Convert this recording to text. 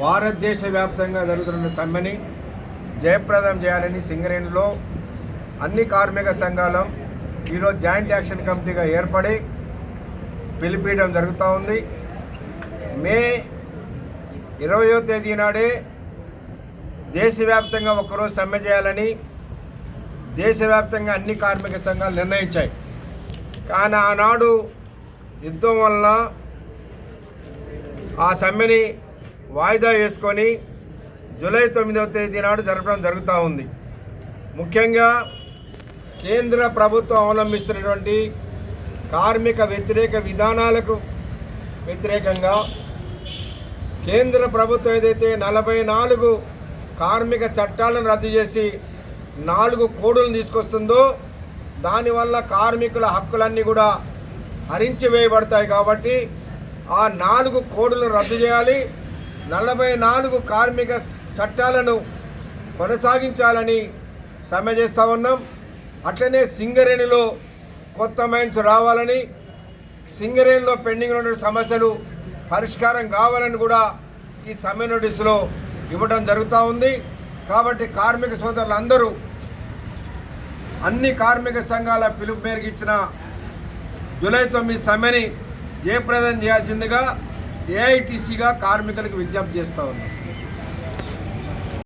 భారతదేశ వ్యాప్తంగా జరుగుతున్న సమ్మెని జయప్రదం చేయాలని సింగరేణిలో అన్ని కార్మిక సంఘాలు ఈరోజు జాయింట్ యాక్షన్ కమిటీగా ఏర్పడి పిలిపించడం జరుగుతూ ఉంది. మే ఇరవయో తేదీ నాడే దేశవ్యాప్తంగా ఒక్కరోజు సమ్మె చేయాలని దేశవ్యాప్తంగా అన్ని కార్మిక సంఘాలు నిర్ణయించాయి. కానీ ఆనాడు యుద్ధం వల్ల ఆ సమ్మెని వాయిదా వేసుకొని జూలై తొమ్మిదవ తేదీ నాడు జరపడం జరుగుతూ ఉంది. ముఖ్యంగా కేంద్ర ప్రభుత్వం అవలంబిస్తున్నటువంటి కార్మిక వ్యతిరేక విధానాలకు వ్యతిరేకంగా కేంద్ర ప్రభుత్వం ఏదైతే నలభై నాలుగు కార్మిక చట్టాలను రద్దు చేసి నాలుగు కోడులను తీసుకొస్తుందో దానివల్ల కార్మికుల హక్కులన్నీ కూడా హరించి వేయబడతాయి కాబట్టి ఆ నాలుగు కోడులను రద్దు చేయాలి. నలభై నాలుగు కార్మిక చట్టాలను కొనసాగించాలని సమ్మె చేస్తూ ఉన్నాం. అట్లనే సింగరేణిలో కొత్త మైన్స్ రావాలని సింగరేణిలో పెండింగ్ ఉన్న సమస్యలు పరిష్కారం కావాలని కూడా ఈ సమ్మె నోటీసులో ఇవ్వడం జరుగుతూ ఉంది. కాబట్టి కార్మిక సోదరులందరూ అన్ని కార్మిక సంఘాల పిలుపు మేరకు ఇచ్చిన జూలై తొమ్మిది సమ్మెని జయప్రదం చేయాల్సిందిగా ఏఐటీసీగా కార్మికులకు విజ్ఞప్తి చేస్తూ ఉన్నాం.